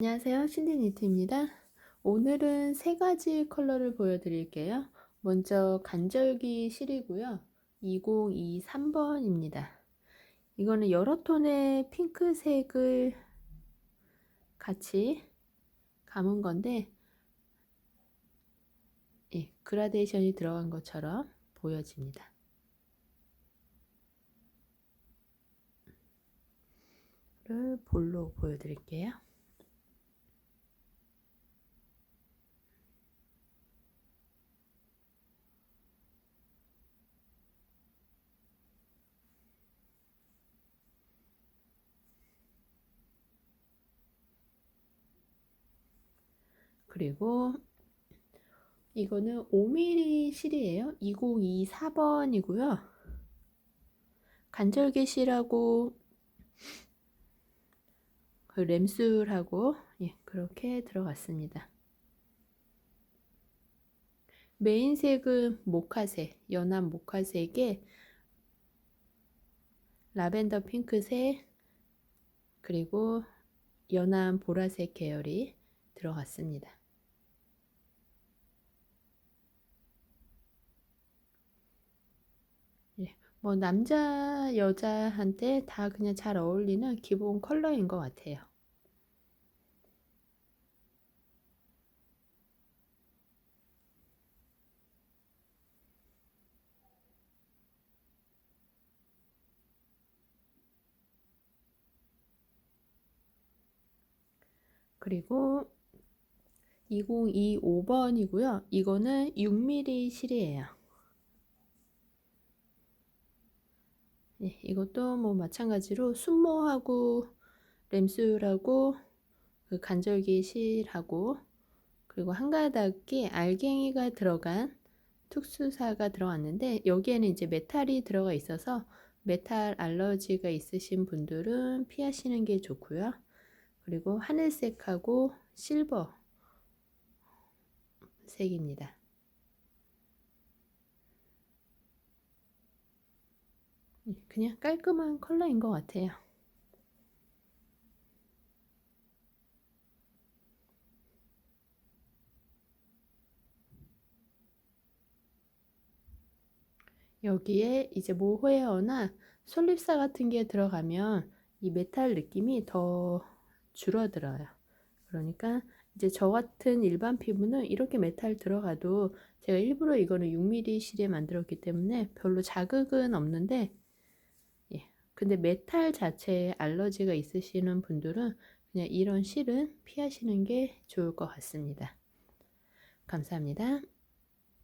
안녕하세요. 신디니트입니다. 오늘은 세 가지 컬러를 보여드릴게요. 먼저 간절기 실이고요. 2023번입니다. 이거는 여러 톤의 핑크색을 같이 감은 건데 예, 그라데이션이 들어간 것처럼 보여집니다. 를 볼로 보여드릴게요. 그리고 이거는 5mm 실이에요. 2024번이고요. 간절기 실하고 그 램술하고 예, 그렇게 들어갔습니다. 메인색은 모카색, 연한 모카색에 라벤더 핑크색 그리고 연한 보라색 계열이 들어갔습니다. 예, 뭐 남자 여자한테 다 그냥 잘 어울리는 기본 컬러인 것 같아요. 그리고 2025번이고요. 이거는 6mm 실이에요. 네, 이것도 뭐 마찬가지로 순모하고 램술하고 그 간절기 실하고 그리고 한 가닥이 알갱이가 들어간 특수사가 들어갔는데 여기에는 이제 메탈이 들어가 있어서 메탈 알러지가 있으신 분들은 피하시는 게 좋고요. 그리고 하늘색하고 실버 색입니다. 그냥 깔끔한 컬러인 것 같아요. 여기에 이제 모헤어나 솔립사 같은 게 들어가면 이 메탈 느낌이 더 줄어들어요. 그러니까 이제 저 같은 일반 피부는 이렇게 메탈 들어가도 제가 일부러 이거는 6mm 실에 만들었기 때문에 별로 자극은 없는데 예. 근데 메탈 자체에 알러지가 있으시는 분들은 그냥 이런 실은 피하시는 게 좋을 것 같습니다. 감사합니다.